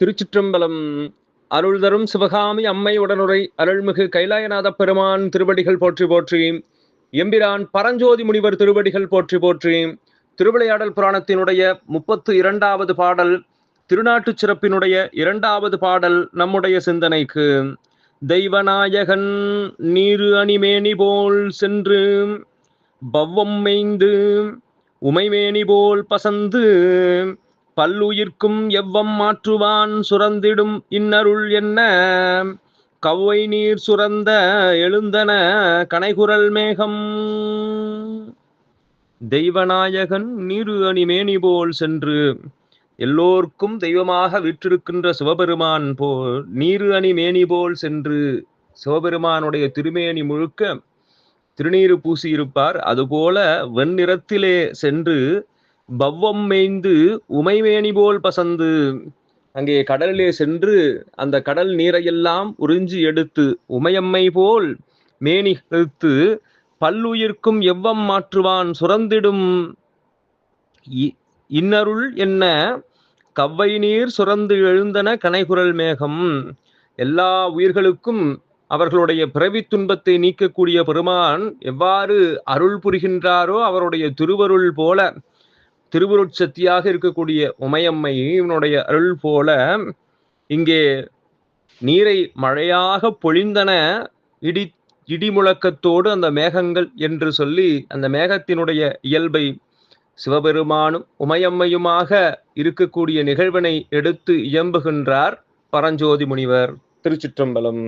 திருச்சிற்றம்பலம். அருள் தரும் சிவகாமி அம்மை உடனுரை அருள்மிகு கைலாயநாத பெருமான் திருவடிகள் போற்றி போற்றி எம்பிரான் பரஞ்சோதி முனிவர் திருவடிகள் போற்றி போற்றி திருவிளையாடல் புராணத்தினுடைய முப்பத்து இரண்டாவது பாடல் திருநாட்டுச் சிறப்பினுடைய இரண்டாவது பாடல் நம்முடைய சிந்தனைக்கு. தெய்வநாயகன் நீரு அணிமேனி போல் சென்று பவ்வம் மேய்ந்து உமைமேனி போல் பசந்து பல்லுயிர்க்கும் எவ்வம் மாற்றுவான் சுரந்திடும் இன்னருள் என்ன? கவ்வை நீர் சுரந்த எழுந்தன கனைகுரல் மேகம். தெய்வநாயகன் நீரு அணிமேனி போல் சென்று எல்லோர்க்கும் தெய்வமாக விற்றிருக்கின்ற சிவபெருமான் போல் நீரு அணி மேனி போல் சென்று சிவபெருமானுடைய திருமேனி முழுக்க திருநீறு பூசியிருப்பார். அதுபோல வெண்ணிறத்திலே சென்று பவ்வம் மேய்ந்து உமைமேனி போல் பசந்து அங்கே கடலிலே சென்று அந்த கடல் நீரையெல்லாம் உறிஞ்சி எடுத்து உமையம்மை போல் மேனி எடுத்து பல்லுயிர்க்கும் எவ்வம் மாற்றுவான் சுரந்திடும். இன்னருள் என்ன? கவ்வை நீர் சுரந்து எழுந்தன கனைகுரல் மேகம். எல்லா உயிர்களுக்கும் அவர்களுடைய பிறவி துன்பத்தை நீக்கக்கூடிய பெருமான் எவ்வாறு அருள் புரிகின்றாரோ அவருடைய திருவருள் போல திருவுருட்சக்தியாக இருக்கக்கூடிய உமையம்மையினுடைய அருள் போல இங்கே நீரை மழையாக பொழிந்தன இடி இடி முழக்கத்தோடு அந்த மேகங்கள் என்று சொல்லி அந்த மேகத்தினுடைய இயல்பை சிவபெருமானும் உமையம்மையுமாக இருக்கக்கூடிய நிகழ்வினை எடுத்து இயம்புகின்றார் பரஞ்சோதி முனிவர். திருச்சிற்றம்பலம்.